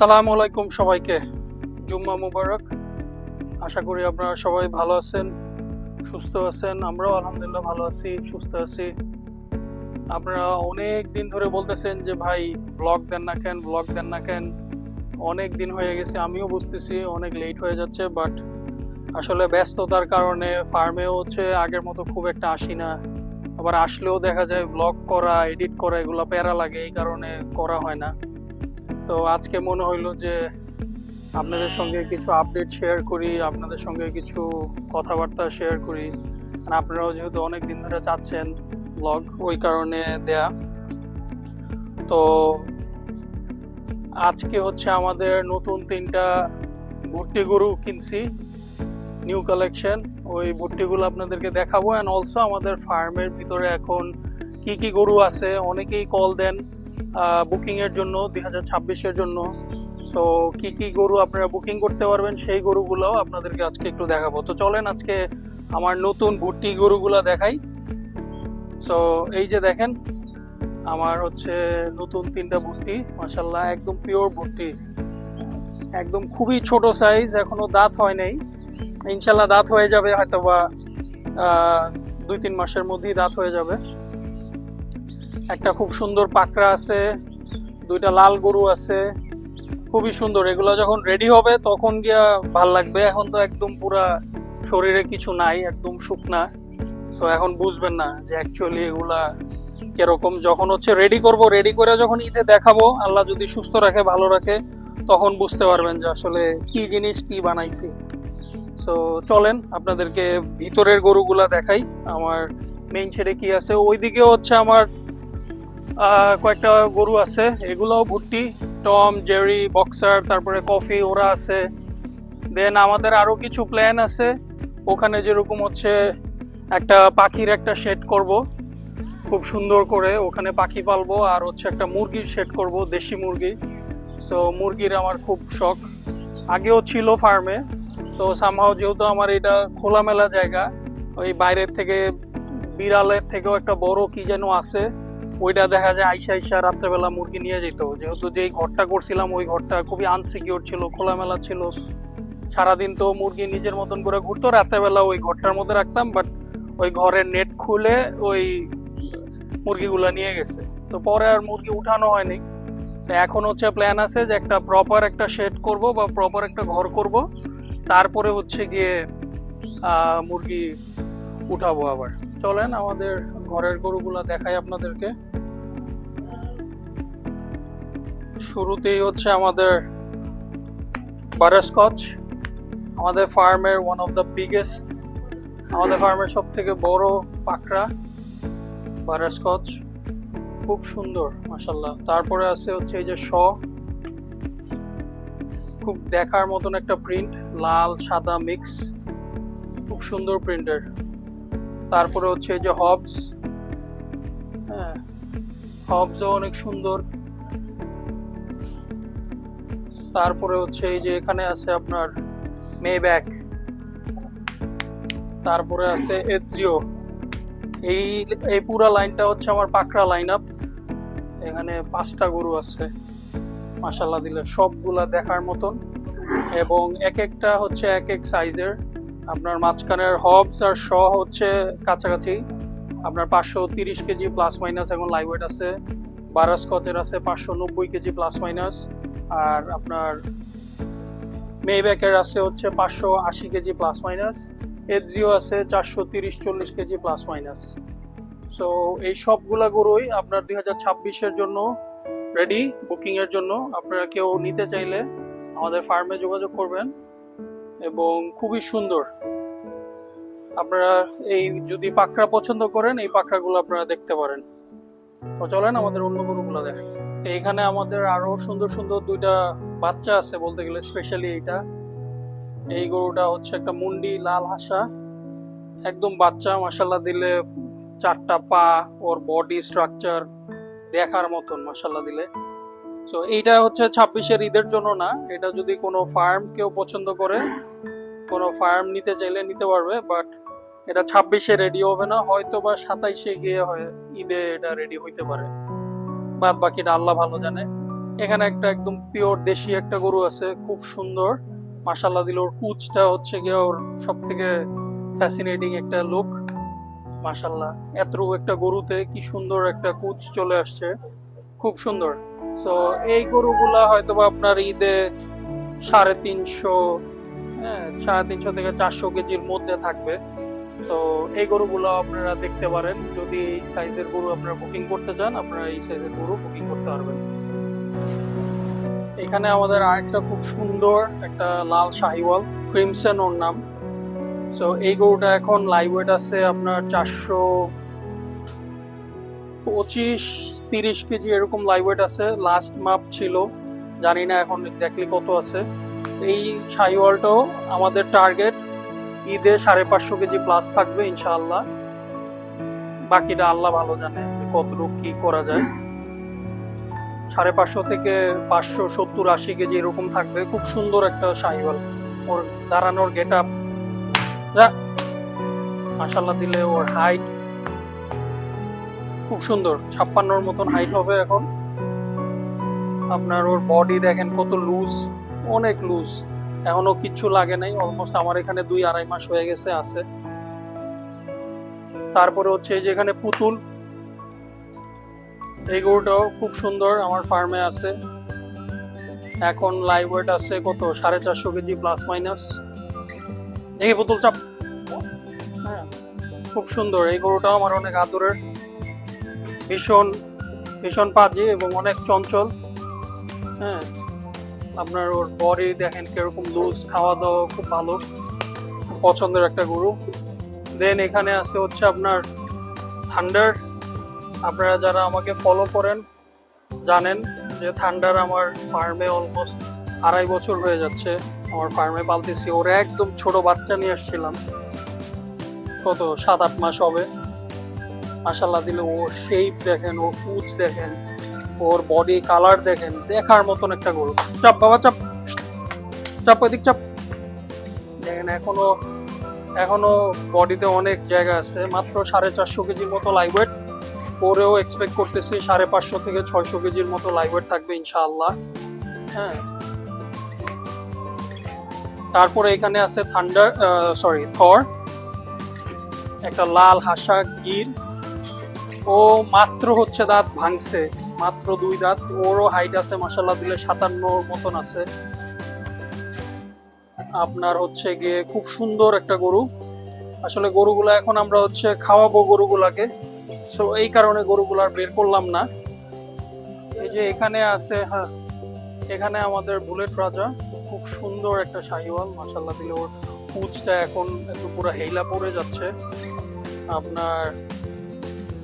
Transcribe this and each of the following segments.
সালাম আলাইকুম সবাইকে। জুম্মা মুবারক। আশা করি আপনারা সবাই ভালো আছেন, সুস্থ আছেন, আমরাও আলহামদুলিল্লাহ ভালো আছি, সুস্থ আছি। আপনারা অনেক দিন ধরে বলতেছেন যে, ভাই ব্লগ দেন না কেন ব্লগ দেন না কেন? অনেক দিন হয়ে গেছে, আমিও বুঝতেছি, অনেক লেট হয়ে যাচ্ছে বাট আসলে ব্যস্ততার কারণে ফার্মেও হচ্ছে আগের মতো খুব একটা আসি না। আবার আসলেও দেখা যায় ব্লগ করা এডিট করা, এগুলো প্যারা লাগে, এই কারণে করা হয় না। তো আজকে মনে হইল যে আপনাদের সঙ্গে কিছু আপডেট শেয়ার করি, আপনাদের সঙ্গে কিছু কথাবার্তা শেয়ার করি। আপনারাও যেহেতু অনেক দিন ধরে চাচ্ছেন ব্লগ ওই কারণে দেয়া। তো আজকে হচ্ছে আমাদের নতুন তিনটা ভুট্টি গরু কিনছি নিউ কালেকশন ওই ভুট্টিগুলো আপনাদেরকে দেখাবো। অ্যান্ড অলসো আমাদের ফার্মের ভিতরে এখন কি কি গরু আছে, অনেকেই কল দেন। বুকিং এর জন্য দুই হাজার ছাব্বিশের জন্য। সো কি কি গরু আপনারা বুকিং করতে পারবেন সেই গরুগুলোও আপনাদেরকে আজকে একটু দেখাবো। তো চলেন আজকে আমার নতুন ভুট্টি গরুগুলা দেখাই। সো এই যে দেখেন আমার হচ্ছে নতুন তিনটা ভুট্টি মাসাল্লাহ একদম পিওর ভুট্টি। একদম খুবই ছোট সাইজ এখনও দাঁত হয় নাই। ইনশাল্লাহ দাঁত হয়ে যাবে হয়তোবা আহ, দুই তিন মাসের মধ্যেই দাঁত হয়ে যাবে। একটা খুব সুন্দর পাকড়া আছে, দুইটা লাল গরু আছে, খুবই সুন্দর। এগুলো যখন রেডি হবে, তখন গিয়া ভালো লাগবে। এখন তো একদম পুরা শরীরে কিছু নাই, একদম শুকনা। তো এখন বুঝবেন না যে অ্যাকচুয়ালি এগুলা কীরকম। যখন হচ্ছে রেডি করব রেডি করে যখন ঈদে দেখাবো, আল্লাহ যদি সুস্থ রাখে, ভালো রাখে, তখন বুঝতে পারবেন যে আসলে কি জিনিস, কি বানাইছি। সো চলেন, আপনাদেরকে ভিতরের গরুগুলা দেখাই। আমার মেইন ছেড়ে কি আছে? ওইদিকে হচ্ছে আমার কয়েকটা গরু আছে, এগুলোও ভুট্টি, টম, জেরি, বক্সার, তারপরে কফি, ওরা আছে। দেন আমাদের আরও কিছু প্ল্যান আছে। ওখানে যেরকম হচ্ছে একটা পাখির একটা শেড করব। খুব সুন্দর করে ওখানে পাখি পালবো, আর হচ্ছে একটা মুরগির শেড করব, দেশি মুরগি। সো মুরগির আমার খুব শখ। আগেও ছিল ফার্মে তো সামহাও যেহেতু আমার এটা খোলামেলা জায়গা, ওই বাইরের থেকে বিড়ালের থেকেও একটা বড় কি যেন আছে ওইটা দেখা যায় আইসা আইসা রাত্রেবেলা মুরগি নিয়ে যেত। যেহেতু যেই ঘরটা করছিলাম, ওই ঘরটা খুবই আনসিকিউর ছিল, খোলামেলা ছিল। সারাদিন তো মুরগি নিজের মতন করে ঘুরতো, রাত্রেবেলা ওই ঘরটার মধ্যে রাখতাম বাট ওই ঘরের নেট খুলে ওই মুরগিগুলো নিয়ে গেছে। তো পরে আর মুরগি উঠানো হয়নি। এখন হচ্ছে প্ল্যান আছে যে একটা প্রপার একটা শেড করব বা প্রপার একটা ঘর করব। তারপরে হচ্ছে গিয়ে মুরগি উঠাবো আবার। চলেন আমাদের ঘরের গরুগুলা দেখাই আপনাদেরকে। শুরুতেই হচ্ছে আমাদের বাটারস্কচ আমাদের ফার্মের ওয়ান অফ দ্য বিগেস্ট আমাদের ফার্মের সব থেকে বড় পাকড়া বাটারস্কচ খুব সুন্দর মাসাল্লাহ তারপরে আছে হচ্ছে এই যে শ। খুব দেখার মতন একটা প্রিন্ট লাল, সাদা মিক্স খুব সুন্দর প্রিন্টের তারপরে হচ্ছে এই যে হবস হ্যাঁ হবসও অনেক সুন্দর। তারপরে হচ্ছে এই যে এখানে আছে আপনার মেব্যাক তারপরে আছে এজিও এই এই পুরা লাইনটা হচ্ছে আমার পাকড়া লাইন আপ এখানে পাঁচটা গরু আছে মাসাল্লাহ দিলে সবগুলা দেখার মতন। এবং এক একটা হচ্ছে এক এক সাইজের আপনার মাঝখানের হবস আর শ হচ্ছে কাছাকাছি। আপনার পাঁচশো তিরিশ কেজি প্লাস মাইনাস এখন লাইভ ওয়েট আছে বারাসকচের আছে পাঁচশো নব্বই কেজি প্লাস মাইনাস আর আপনার মেব্যাকের আছে হচ্ছে পাঁচশো আশি কেজি প্লাস মাইনাস এজিও আছে চারশো তিরিশ চল্লিশ কেজি প্লাস মাইনাস সো এই সবগুলা গরুই আপনার দুই হাজার ছাব্বিশের জন্য রেডি বুকিং এর জন্য। আপনারা কেউ নিতে চাইলে আমাদের ফার্মে যোগাযোগ করবেন এবং খুবই সুন্দর। আপনারা এই যদি পাকড়া পছন্দ করেন, এই পাকড়াগুলো আপনারা দেখতে পারেন। তো চলেন আমাদের অন্য গরুগুলো দেখেন এইখানে আমাদের আরও সুন্দর সুন্দর দুইটা বাচ্চা আছে বলতে গেলে স্পেশালি এইটা। এই গরুটা হচ্ছে একটা মুন্ডি লাল হাসা। একদম বাচ্চা মাসাল্লাহ দিলে চারটা পা, ওর বডি স্ট্রাকচার দেখার মতন মাসাল্লাহ দিলে। তো এইটা হচ্ছে ছাব্বিশের ঈদের জন্য না, এটা যদি কোনো ফার্ম কেউ পছন্দ করে, কোনো ফার্ম নিতে চাইলে নিতে পারবে বাট এটা ছাব্বিশে রেডি হবে না হয়তো বা সাতাইশে গিয়ে হয়, ঈদে এটা রেডি হইতে পারে। বাদ বাকিটা আল্লাহ ভালো জানে। এখানে একটা একদম পিওর দেশি একটা গরু আছে, খুব সুন্দর। মাসাল্লাহ দিল ওর কুচটা হচ্ছে গিয়ে ওর সব থেকে ফ্যাসিনেটিং একটা লুক মাসাল্লাহ এত একটা গরুতে কি সুন্দর একটা কুচ চলে আসছে। খুব সুন্দর। সো এই গরুগুলা হয়তো বা আপনার ঈদে সাড়ে তিনশো হ্যাঁ সাড়ে তিনশো থেকে চারশো কেজির মধ্যে থাকবে। তো এই গরুগুলো আপনারা দেখতে পারেন। যদি এই সাইজের গরু আপনারা বুকিং করতে চান, আপনারা এই সাইজের গরু বুকিং করতে পারবেন। এখানে আমাদের আরেকটা খুব সুন্দর একটা লাল শাহিওয়াল ক্রিমসন ওর নাম। সো এই গরুটা এখন লাইভ ওয়েট আছে আপনার চারশো পঁচিশ, তিরিশ কেজি এরকম লাইভ ওয়েট আছে। লাস্ট মাপ ছিল, জানি না এখন এক্স্যাক্টলি কত আছে। এই শাহিওয়ালটাও আমাদের টার্গেট ঈদে সাড়ে পাঁচশো কেজি প্লাস থাকবে ইনশাআল্লাহ। বাকিটা আল্লাহ ভালো জানে যে কতটুকু কি করা যায়। সাড়ে পাঁচশো থেকে পাঁচশো সত্তর আশি কেজি এরকম থাকবে। খুব সুন্দর একটা শাহিওয়াল। ওর দাঁড়ানোর গেট আপ মাসাল্লাহ দিলে ওর হাইট খুব সুন্দর। ছাপ্পান্নর মতন হাইট হবে এখন। আপনার ওর বডি দেখেন কত লুজ অনেক লুজ এখনও কিচ্ছু লাগে নাই অলমোস্ট আমার এখানে দুই আড়াই মাস হয়ে গেছে, আছে। তারপরে হচ্ছে এই যে এখানে পুতুল। এই গরুটাও খুব সুন্দর, আমার ফার্মে আছে। এখন লাইভ ওয়েট আছে কত? সাড়ে চারশো কেজি প্লাস মাইনাস দেখি পুতুল, চাপ। হ্যাঁ খুব সুন্দর। এই গরুটাও আমার অনেক আদরের। ভীষণ ভীষণ পাজি এবং অনেক চঞ্চল। হ্যাঁ আপনার ওর বডি দেখেন কীরকম লুজ খাওয়া দাওয়া খুব ভালো, পছন্দের একটা গরু। দেন এখানে আছে হচ্ছে আপনার থান্ডার আপনারা যারা আমাকে ফলো করেন, জানেন যে থান্ডার আমার ফার্মে অলমোস্ট আড়াই বছর হয়ে যাচ্ছে। আমার ফার্মে পালতেছি। ওর একদম ছোট বাচ্চা নিয়ে আসছিলাম। কত? সাত, আট মাস হবে। মাসাল্লাহ দিলে ওর শেপ দেখেন, ওর পুচ দেখেন। ওর বডি কালার দেখেন, দেখার মতন একটা গরু। চাপ, বাবা, চাপ। চাপ, ওইদিক চাপ। দেখেন, এখনও এখনও বডিতে অনেক জায়গা আছে, মাত্র সাড়ে চারশো কেজির মতো লাইভ ওয়েট পরেও এক্সপেক্ট করতেছি সাড়ে পাঁচশো থেকে ছয়শো কেজির মতো লাইভ ওয়েট থাকবে, ইনশাআল্লাহ। হ্যাঁ। তারপরে এখানে আছে থান্ডার সরি থর একটা লাল হাসা গির। ও মাত্র হচ্ছে দাঁত ভাঙছে। মাত্র দুই দাঁত, ওরও হাইট আছে মাসাল্লাহ দিলে সাতান্ন মতন আছে। আপনার হচ্ছে গিয়ে খুব সুন্দর একটা গরু। আসলে গরুগুলা এখন আমরা হচ্ছে খাওয়াবো গরুগুলাকে। সো এই কারণে গরুগুলা আর বের করলাম না। এই যে এখানে আছে হ্যাঁ এখানে আমাদের বুলেট রাজা। খুব সুন্দর একটা শাহিওয়াল মাসাল্লাহ দিলে ওর পুচটা এখন একটু পুরো হেইলা পড়ে যাচ্ছে। আপনার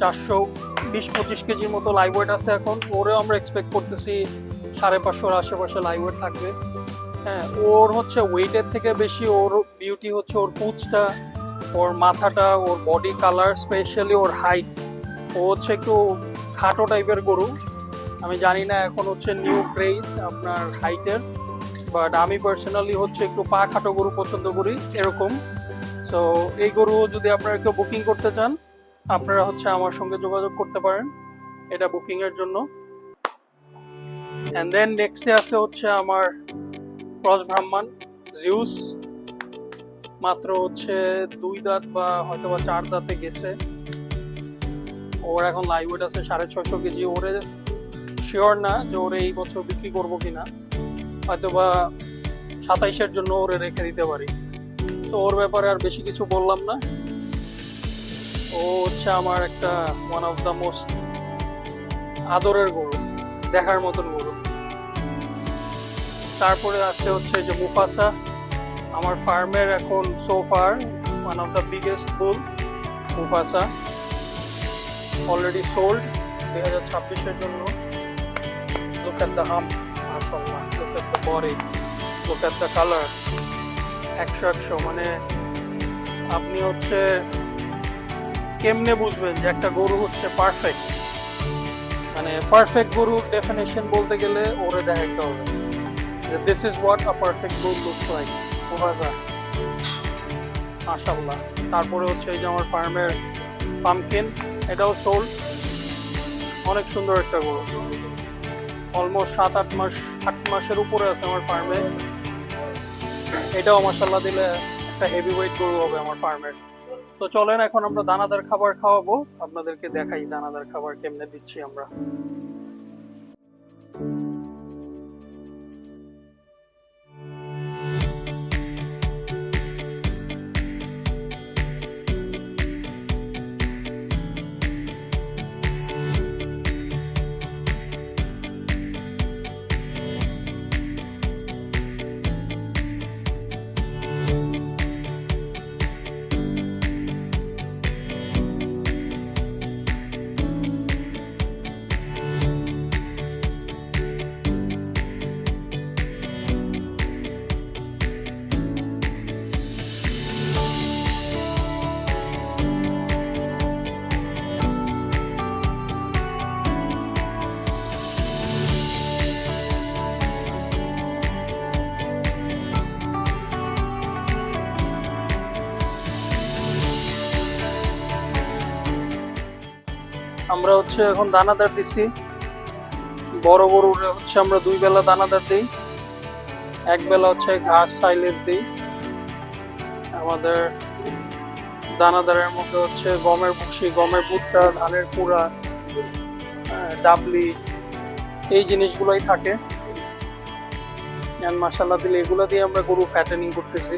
চারশো বিশ পঁচিশ কেজির মতো লাইভ ওয়েট আছে এখন। ওরেও আমরা এক্সপেক্ট করতেছি সাড়ে পাঁচশোর আশেপাশে লাইভ ওয়েট থাকবে। হ্যাঁ ওর হচ্ছে ওয়েটের থেকে বেশি, ওর বিউটি হচ্ছে ওর পুচটা ওর মাথাটা, ওর বডি কালার স্পেশালি ওর হাইট ও হচ্ছে একটু খাটো টাইপের গরু। আমি জানি না এখন হচ্ছে নিউ ক্রেজ আপনার হাইটের বাট আমি পার্সোনালি হচ্ছে একটু পা খাটো গরু পছন্দ করি, এরকম। সো এই গরু যদি আপনারা কেউ বুকিং করতে চান আপনারা হচ্ছে আমার সঙ্গে যোগাযোগ করতে পারেন। এটা বুকিং এর জন্য। এন্ড দেন নেক্সটে আছে হচ্ছে আমার ক্রস ব্রাহ্মণ জিউস মাত্র হচ্ছে দুই দাঁত বা হয়তো বা চার দাঁতে গেছে। ওর এখন লাইভ ওয়েট আছে সাড়ে ছশো কেজি। ওরে শিওর না যে ওরে এই বছর বিক্রি করব কিনা। হয়তো বা সাতাইশের জন্য ওরে রেখে দিতে পারি। তো ওর ব্যাপারে আর বেশি কিছু বললাম না। ও হচ্ছে আমার একটা ওয়ান অফ দ্য মোস্ট আদরের গরু, দেখার মতন গরু। তারপরে আছে হচ্ছে যে মুফাসা আমার ফার্মের এখন so far one of the biggest bull Mufasa already sold দুই হাজার ছাব্বিশের জন্য। লুক অ্যাট দ্য হাম মাশাল্লাহ look at the body look at the colour একশো একশো মানে আপনি হচ্ছে কেমনে বুঝবেন যে একটা গরু হচ্ছে পারফেক্ট মানে পারফেক্ট গরুর ডেফিনেশন বলতে গেলে ওরে দেখাইতে হবে। যে this is what a perfect গরু লুকস লাইক মুফাসা মাশাল্লাহ তারপরে হচ্ছে এই যে আমার ফার্মের পামকিন এটাও সোল্ড অনেক সুন্দর একটা গরু। অলমোস্ট সাত, আট মাস, আট মাসের উপরে আছে আমার ফার্মে এটাও মাসাল্লাহ দিলে একটা হেভি ওয়েট গরু হবে আমার ফার্মের তো চলেন এখন আমরা দানাদার খাবার খাওয়াবো। আপনাদেরকে দেখাই দানাদার খাবার কেমনে দিচ্ছি আমরা। আমরা হচ্ছে এখন দানাদার দিছি। বড় গরুর হচ্ছে আমরা দুই বেলা দানাদার দিই। এক বেলা হচ্ছে ঘাস সাইলেজ দিই। আমাদের দানাদারের মধ্যে হচ্ছে গমের ভুসি গমের ভুট্টা ধানের আহ, ডাবলি এই জিনিসগুলোই থাকে। মাসাল্লা দিলে এগুলো দিয়ে আমরা গরু ফ্যাটেনিং করতেছি।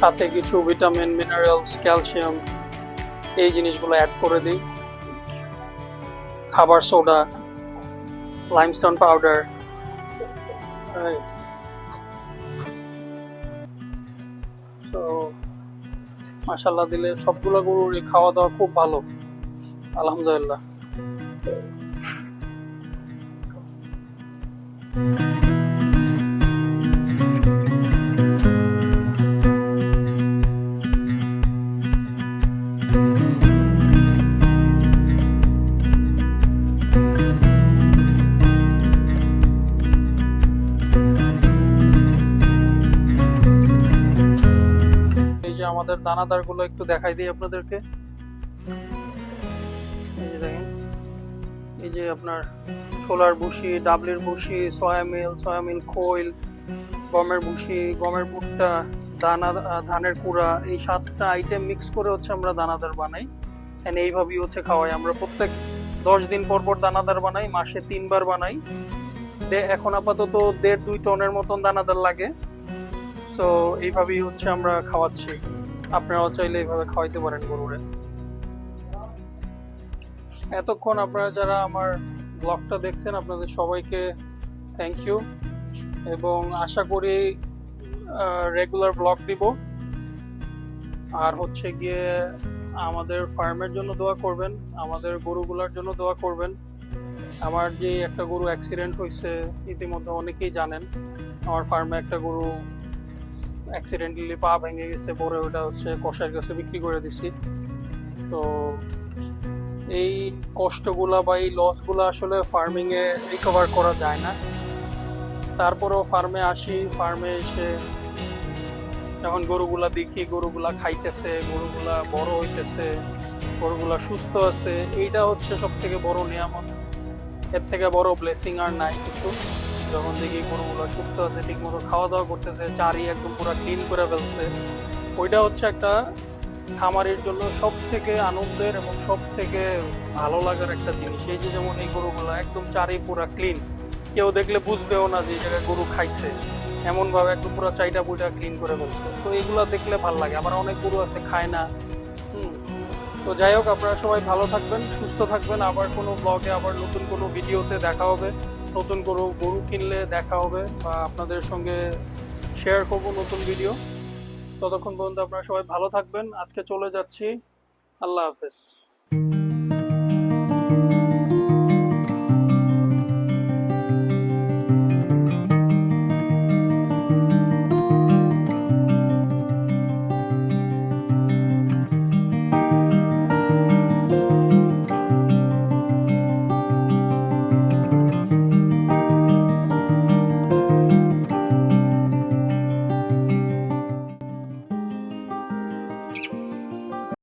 সাথে কিছু ভিটামিন মিনারেলস ক্যালসিয়াম এই জিনিসগুলো অ্যাড করে দিই। খাবার সোডা লাইমস্টোন পাউডার তো মাসাল্লাহ দিলে সবগুলো গরুর খাওয়া দাওয়া খুব ভালো। আলহামদুলিল্লাহ। এই যে দানাদারগুলো একটু দেখাই দিই আপনাদেরকে। এই যে দেখেন, এই যে আপনার ছোলার ভুসি, ডাবলির ভুসি, সয়া মিল সয়া মিল খৈল, গমের ভুসি, গমের ভুট্টা, দানা, ধানের কুড়া, এই সাতটা আইটেম মিক্স করে হচ্ছে আমরা দানাদার বানাই। এন্ড এইভাবেই হচ্ছে খাওয়াই। আমরা প্রত্যেক দশ দিন পর পর দানাদার বানাই, মাসে তিনবার বানাই। এখন আপাতত দেড় দুই টনের মতন দানাদার লাগে। তো এইভাবেই হচ্ছে আমরা খাওয়াচ্ছি। আপনারাও চাইলে এইভাবে খাওয়াইতে পারেন গরুরে। এতক্ষণ আপনারা যারা আমার ব্লগটা দেখছেন, আপনাদের সবাইকে থ্যাংক ইউ এবং আশা করি রেগুলার ব্লগ দিব। আর হচ্ছে গিয়ে আমাদের ফার্মের জন্য দোয়া করবেন, আমাদের গরুগুলার জন্য দোয়া করবেন। আমার যে একটা গরু অ্যাক্সিডেন্ট হয়েছে ইতিমধ্যে অনেকেই জানেন। আমার ফার্মে একটা গরু অ্যাক্সিডেন্টালি পা ভেঙে গেছে, পরে ওটা হচ্ছে কষার কাছে বিক্রি করে দিছি। তো এই কষ্টগুলা বা এই লসগুলা আসলে ফার্মিংয়ে রিকভার করা যায় না। তারপরেও ফার্মে আসি ফার্মে এসে যখন গরুগুলা দেখি, গরুগুলা খাইতেছে, গরুগুলা বড় হইতেছে, গরুগুলা সুস্থ আছে, এইটা হচ্ছে সব থেকে বড় নিয়ামত। এর থেকে বড় ব্লেসিং আর নাই কিছু। যখন দেখি গরুগুলো সুস্থ আছে ঠিক মতো খাওয়া দাওয়া করতেছে চারি একদম পুরো ক্লিন করে ফেলছে, ওইটা হচ্ছে একটা খামারের জন্য সব থেকে আনন্দের এবং সব থেকে ভালো লাগার একটা জিনিস। এই যে যেমন এই গরুগুলো একদম চারি পুরা ক্লিন কেউ দেখলে বুঝবেও না যে জায়গায় গরু খাইছে। এমন ভাবে একদম পুরো চাইটা বুইটা ক্লিন করে ফেলছে। তো এগুলো দেখলে ভালো লাগে। আবার অনেক গরু আছে, খায় না। তো যাই হোক, আপনারা সবাই ভালো থাকবেন, সুস্থ থাকবেন। আবার কোনো ব্লগে আবার নতুন কোনো ভিডিওতে দেখা হবে। নতুন গরু গরু কিনলে দেখা হবে বা আপনাদের সঙ্গে শেয়ার করব নতুন ভিডিও ততক্ষণ পর্যন্ত আপনারা সবাই ভালো থাকবেন। আজকে চলে যাচ্ছি। আল্লাহ হাফেজ।